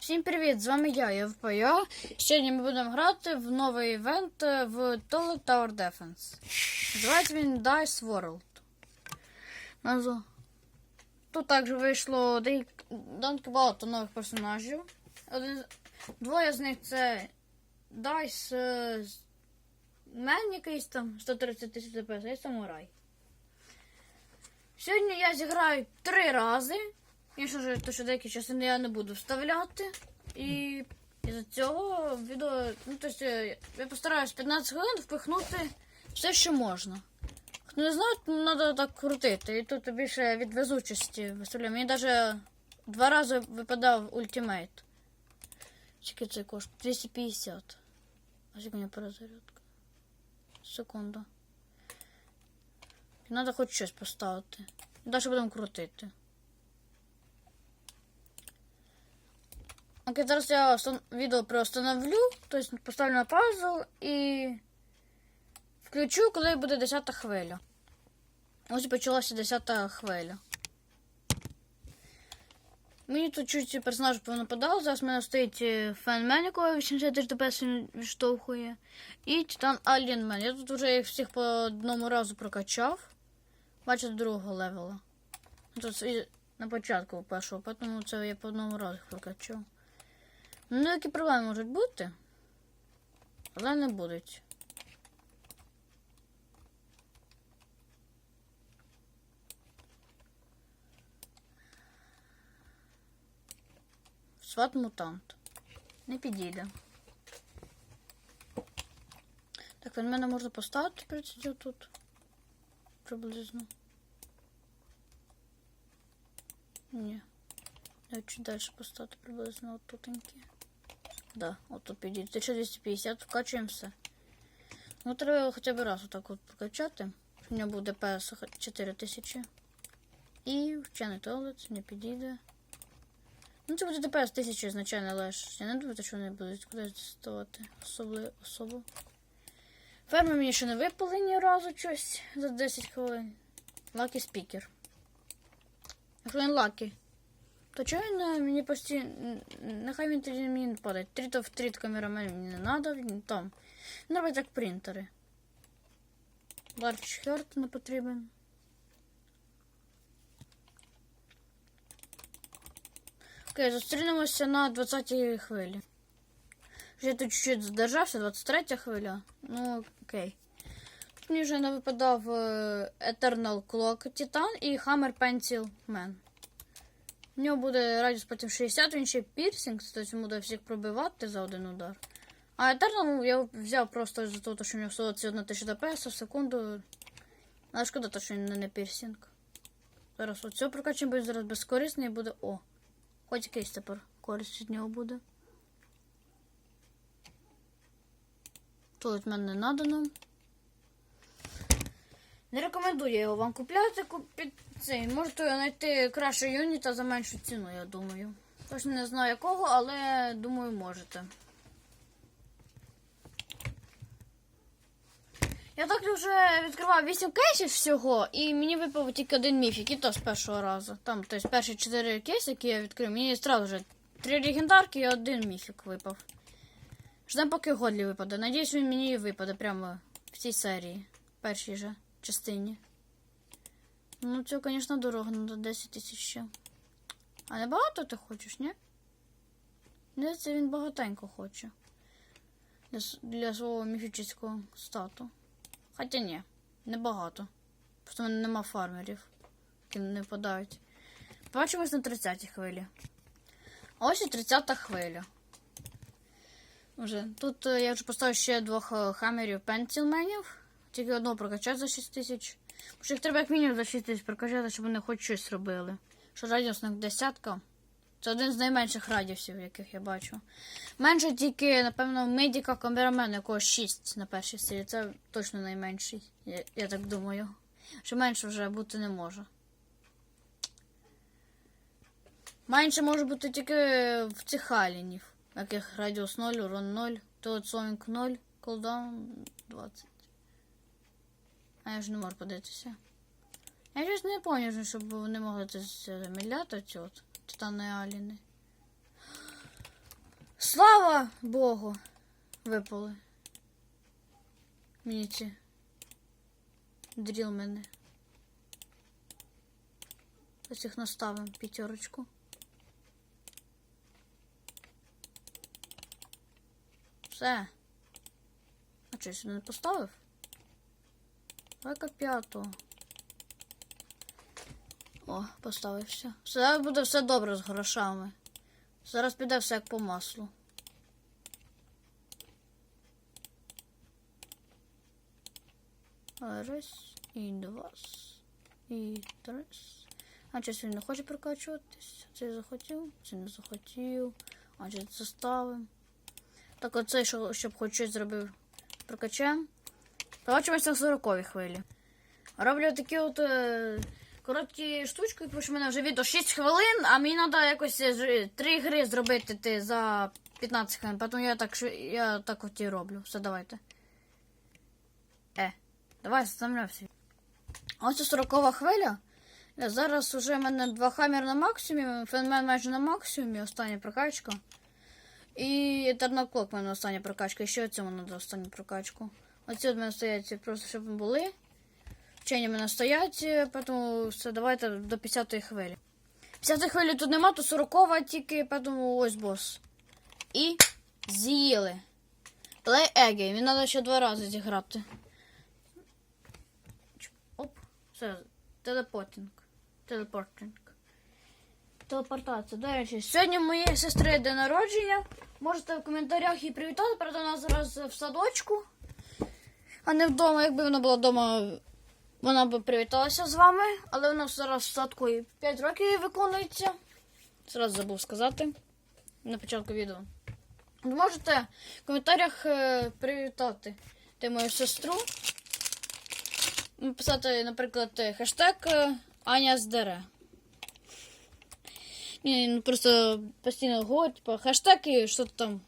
Всім привіт! З вами я, ЄВПЯ. Сьогодні ми будемо грати в новий івент е, в Toilet Tower Defense. Називається він Dice World. Назву. Тут також вийшло доволі багато нових персонажів. Один, двоє з них це Dice е, Мен якийсь там 130 тисяч ДПС і самурай. Сьогодні я зіграю три рази. Ж, то, що деякі частини я не буду вставляти. І із-за цього відео. Ну, тобто, я постараюсь 15 хвилин впихнути все, що можна. Хто не знає, то треба так крутити. І тут більше від везучості виставляю. Мені навіть два рази випадав ультимейт. Скільки це коштує? 250. А скільки мені перезарядка? Секунда. Треба хоч щось поставити. Далі будемо крутити. Окей, зараз я відео приостановлю, тобто поставлю на паузу і включу, коли буде 10 хвиля. Ось почалася 10 хвиля. Мені тут чуть персонаж понападав, зараз в мене стоїть е, фенмен, якого 80 тисяч ДПС він відштовхує. І Титан Аліенмен. Я тут вже їх всіх по одному разу прокачав. Бачите, другого левела. Тут на початку першого, тому це я по одному разу прокачав. Ну, які проблеми можуть бути, але не будуть. Сват мутант. Не підійде. Так, від мене можна поставити 30 тут. Приблизно. Ні. Я чуть далі поставити приблизно отутеньки. Да, от тут підійде. 1250, вкачуємо все. Ну, треба його хоча б раз отак от прокачати. У нього буде ДПС 4000. І вчений туалет не підійде. Ну, це буде ДПС 1000 звичайно, але я не думаю, що вони будуть кудись діставати особливо особу. Ферми мені ще не випали ні разу щось за 10 хвилин. Лакі спікер. Якщо він то чого мені постійно. Нехай він тоді мені не падає. Тріт в тріт камерамен мені не треба, він там. Він робить як принтери. Ларч Херт не потрібен. Окей, зустрінемося на 20-й хвилі. Я тут чуть-чуть задержався, 23 хвиля. Ну, окей. Тут мені вже не випадав е, Eternal Clock Titan і Hammer Pencil Man. У нього буде радіус потім 60, він ще пірсинг, тобто він буде всіх пробивати за один удар. А Eternal я взяв просто за того, що у нього 121 тисяча ДПС в секунду. Але шкода, то, що він не пірсинг. Зараз оцього прокачуємо, буде зараз безкорисний і буде. О! Хоч якийсь тепер користь від нього буде. Тут в мене не надано. Не рекомендую його вам купляти. Купіть цей. Можете знайти краще юніта за меншу ціну, я думаю. Точно не знаю якого, але думаю, можете. Я так вже відкривав 8 кейсів всього, і мені випав тільки один міфік, і то з першого разу. Там, тобто, перші 4 кейси, які я відкрив, мені одразу вже 3 легендарки і один міфік випав. Ждем, поки Годлі випаде. Надіюсь, він мені випаде прямо в цій серії. Першій же частині. Ну, це, звісно, дорого, ну до 10 тисяч ще. А не багато ти хочеш, ні? Не, це він багатенько хоче. Для, для свого міфічного стату. Хоча ні, небагато. Просто в мене нема фармерів, які не впадають. Бачимось на 30-й хвилі. Ось і 30-та хвиля. Уже. Тут е, я вже поставив ще двох е, хамерів пенсілменів. Тільки одного прокачати за 6 тисяч. Що їх треба як мінімум за 6 тисяч прокачати, щоб вони хоч щось робили. Що радіус на десятка. Це один з найменших радіусів, яких я бачу. Менше тільки, напевно, медіка камерамен, якого 6 на першій серії. Це точно найменший. Я, я так думаю. Що менше вже бути не може. Менше може бути тільки в цих алінів. Яких радіус 0, урон 0, то Сонік 0, колдаун 20. А я ж не можу подивитися. Я щось не пам'ятаю, щоб вони могли це заміляти ці от титани аліни. Слава Богу. Випали. Мені ці. Дріл мене. Ось їх наставимо п'ятерочку. Все. А що, я сюди не поставив? Давай-ка п'ятого. О, поставився. Все буде все добре з грошами. Зараз піде все як по маслу. Раз, і два, і три. А щось він не хоче прокачуватись. Цей захотів, цей не захотів. А чи заставим. Так оцей, що, щоб хоч щось зробив, прокачаємо. Побачимось на 40 хвилі. Роблю такі от е, короткі штучки, тому що в мене вже відео 6 хвилин, а мені треба якось е, ж- три гри зробити ти за 15 хвилин. Тому я так, я так от і роблю. Все, давайте. Е, давай заставлявся. Ось це 40 хвиля. Е, Зараз уже в мене два хаммер на максимумі, феномен майже на максимумі, остання прокачка. І терноклок в мене остання прокачка. І ще цьому треба останню прокачку. Оці в мене стоять просто, щоб були. Вчені в мене стоять, е, тому все, давайте до 50-ї хвилі. 50-ї хвилі тут нема, то 40 тільки, тому ось бос. І з'їли. Play again. Він треба ще два рази зіграти. Оп, все, телепортинг. Телепортинг. Телепортація. До речі, сьогодні моєї сестри день народження. Можете в коментарях її привітати, правда, вона зараз в садочку, а не вдома. Якби вона була вдома, вона б привіталася з вами, але вона зараз в садку і 5 років виконується. Зразу забув сказати на початку відео. Ви Можете в коментарях е, привітати ти мою сестру. Написати, наприклад, хештег е, Аня здере. Ні, ну просто постійно говорить, типа, хештег і що там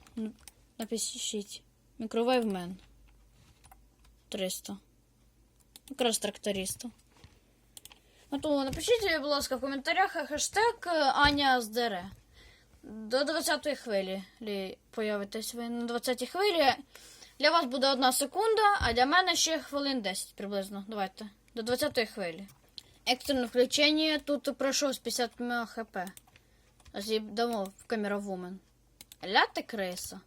напишіть. Мікровейвмен. 300. Якраз тракториста. Ну, то напишіть, будь ласка, в коментарях хештег е, Аня здере. До 20-ї хвилі лі- появитесь ви на 20-й хвилі. Для вас буде одна секунда, а для мене ще хвилин 10 приблизно. Давайте. До 20-ї хвилі. Екстрене включення тут пройшов з 50 хп. Ось в камера. Ля ти криса.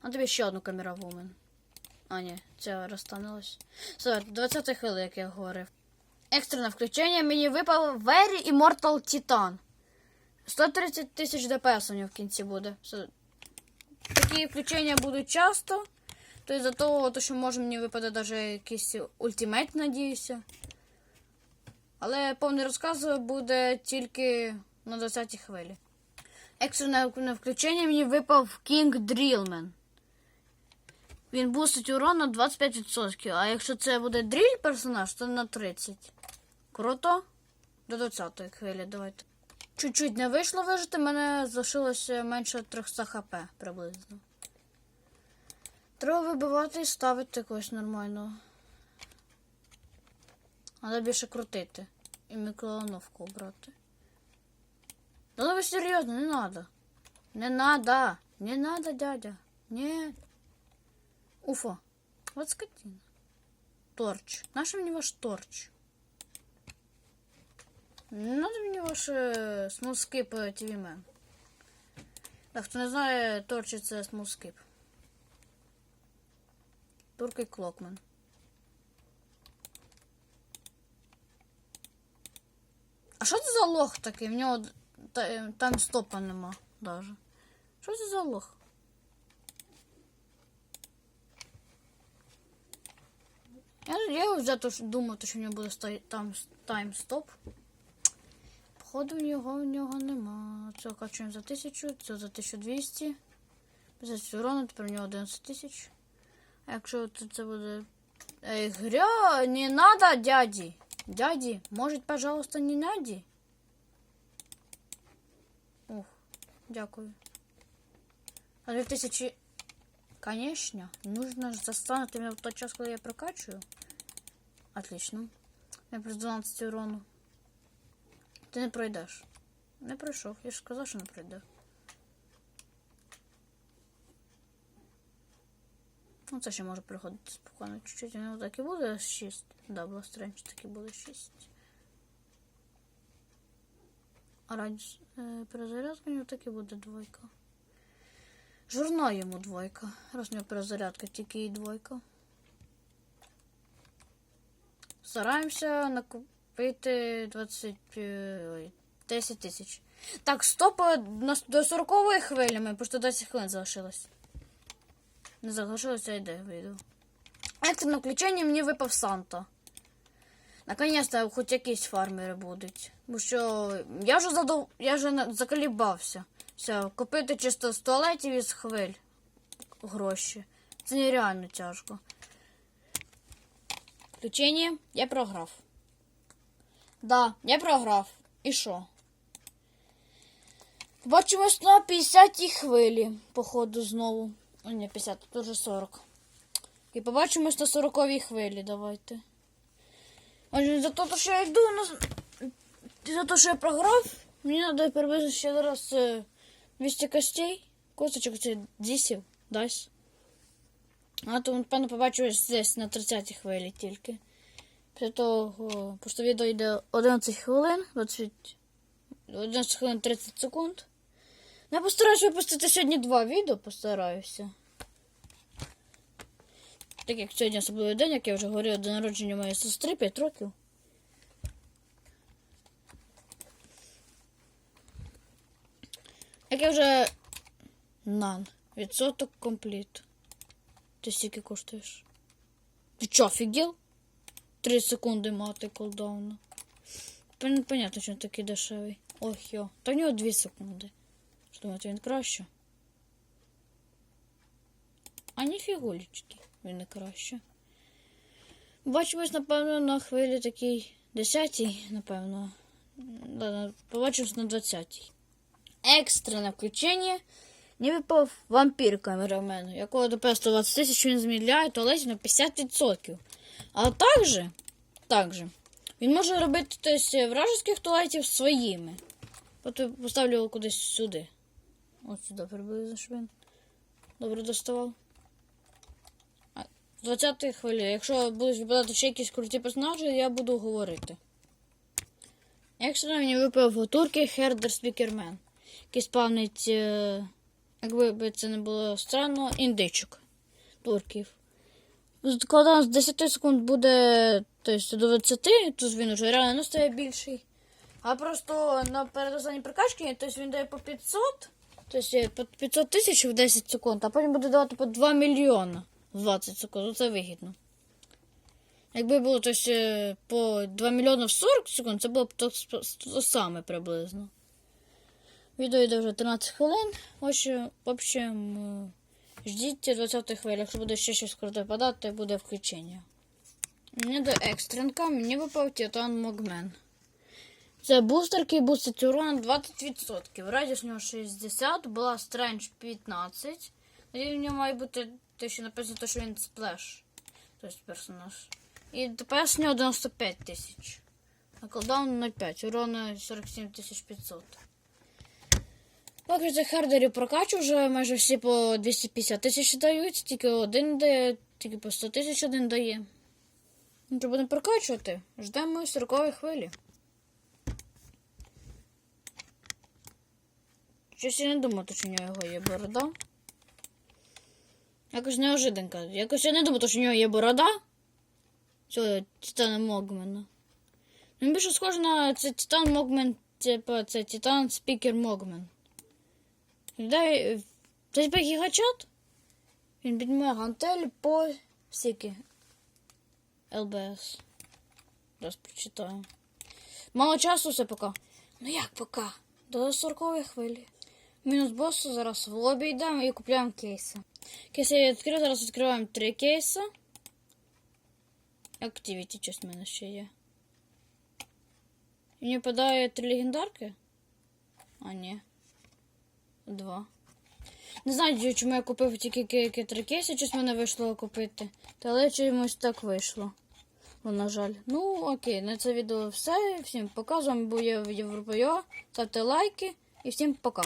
А тобі ще одну камера вумен. А, ні, це розтанулось. Все, 20 хвилин, як я говорив. Екстрене включення мені випав Very Immortal Titan. 130 тисяч ДПС у нього в кінці буде. Такі включення будуть часто. То із-за того, то, що може мені випаде навіть якийсь ультимейт, надіюся. Але повний розказ буде тільки на 20-й хвилі. Екстрене включення мені випав King Drillman. Він бустить урон на 25%. А якщо це буде дріль персонаж, то на 30%. Круто. До 20-ї хвилі, давайте. Чуть-чуть не вийшло вижити, мене залишилося менше 300 хп приблизно. Треба вибивати і ставити когось нормального. Треба більше крутити. І мікроволновку брати. Да ну ви серйозно, не надо. Не надо. Не надо, дядя. Нет. Уфа. Вот скотина. Торч. Наш мені ваш торч? Надо мені ваш е, смолскип TV Man. Так, хто не знає, торч це смолскип. Туркий Клокмен. А що це за лох такий? Нього та- е, там стопа нема даже. Що це за лох? Я, я вже то, думав, що в нього буде стай- там тайм-стоп. Походу в нього в нього нема. Це качуємо за 1000, це за 1200. 50 урона, тепер у нього 11 тисяч. А якщо це, це буде. Ей, гря, не надо, дяді. Дяді, может, пожалуйста, не наді? Ух, дякую. А 2000... Конечно, нужно же застануть меня в тот час, когда я прокачиваю. Отлично. Я плюс 12 урону. Ти не пройдеш. Не пройшов. Я ж сказав, що не пройде. Ну, це ще може приходити спокійно чуть-чуть. Ну, так і буде 6. Да, була стренч, так і буде 6. А радіус е, перезарядка у нього так і буде двойка. Журна йому двойка. Раз у нього перезарядка, тільки і двойка. Стараємося накупити 20, е, ой, 10 тисяч. Так, стоп е, до 40 хвилі ми, просто 10 хвилин залишилось. Не залишилося, йде, вийду. Екстрене включення мені випав Санта. Наконець-то хоч якісь фармери будуть. Бо що я вже задов... я вже заколібався. Все, купити чисто з туалетів і з хвиль гроші. Це нереально тяжко. Включення я програв. Да, я програв. І що? Побачимось на 50-й хвилі, походу, знову. О, ні, 50, тут вже 40. І побачимось на 40-й хвилі, давайте. Отже, за те, що я йду на... За те, що я програв, мені треба приблизно ще зараз е, 200 костей. Косточок це дісів, дасть. А то, напевно, побачимось десь на 30-й хвилі тільки. Після того, просто відео йде 11 хвилин, 20, 11 хвилин 30 секунд. Я постараюсь випустити сьогодні два відео, постараюся. Так як сьогодні особливий день, як я вже говорила, день народження моєї сестри 5 років. Як я вже. Нан. Відсоток компліт. Ти стільки коштуєш? Ти чо, офігел? 3 секунди мати колдауна. Пон- Понятно, що він такий дешевий. Ох йо. Та в нього 2 секунди. Що думаєте, він краще? А ні фігулечки, він не краще. Бачимось, напевно, на хвилі такій 10-й, напевно. Да, Побачимось на 20-й. Екстрене включення. Не випав вампір камерамен, якого до 120 тисяч він змідляє туалеті на 50%. А також, також, він може робити тобто, вражеських туалетів своїми. От поставлю його кудись сюди. От сюди приблизно, щоб він добре доставав. А, 20 хвилі. Якщо будуть випадати ще якісь круті персонажі, я буду говорити. Якщо мені випав турки Хердер Спікермен, який спавнить, е, якби би це не було странно, індичок турків. З- Коли з 10 секунд буде тобто, до 20, то він вже реально стає більший. А просто на передостанній прокачці, тобто він дає по 500, тобто по 500 тисяч в 10 секунд, а потім буде давати по 2 мільйона в 20 секунд. Оце вигідно. Якби було тобто, е, по 2 мільйони в 40 секунд, це було б то, то саме приблизно. Відео йде вже 13 хвилин. Ось, е, в общем, е, ждіть 20 хвилі. Якщо буде ще щось круте падати, буде включення. Мені до екстренка, мені випав Титан Могмен. Це бустер, який бустить урон 20%. Радіус у нього 60, була стрендж 15. І в нього має бути те, що написано, що він сплеш. Тобто персонаж. І ДПС у нього 95 тисяч. А колдаун 0,5. Урон 47 500. Поки цих хардерів прокачу, вже майже всі по 250 тисяч дають, тільки один дає, тільки по 100 тисяч один дає. Ну, то будемо прокачувати. Ждемо 40 хвилі. Щось я не думаю, що в нього є борода. Якось неожиданка. Якось я не думаю, що в нього є борода. Цього Титана Могмена. Він більше схоже на це Титан Могмен, типа це Титан Спікер Могмен. Дай. Типа гігачат? Він піднімає гантель по стільки. ЛБС. Зараз прочитаю. Мало часу все поки. Ну як поки? До 40 хвилі. Мінус босу зараз в лобі йдемо і купуємо кейси. Кейси я відкрив, зараз відкриваємо три кейси. Activity щось в мене ще є. Мені падає три легендарки? А, ні. Два. Не знаю, чому я купив тільки ки- три кейси, щось з мене вийшло купити. Та але чомусь так вийшло. Ну, на жаль. Ну, окей, на це відео все. Всім пока. З вами був я. Ставте лайки і всім пока.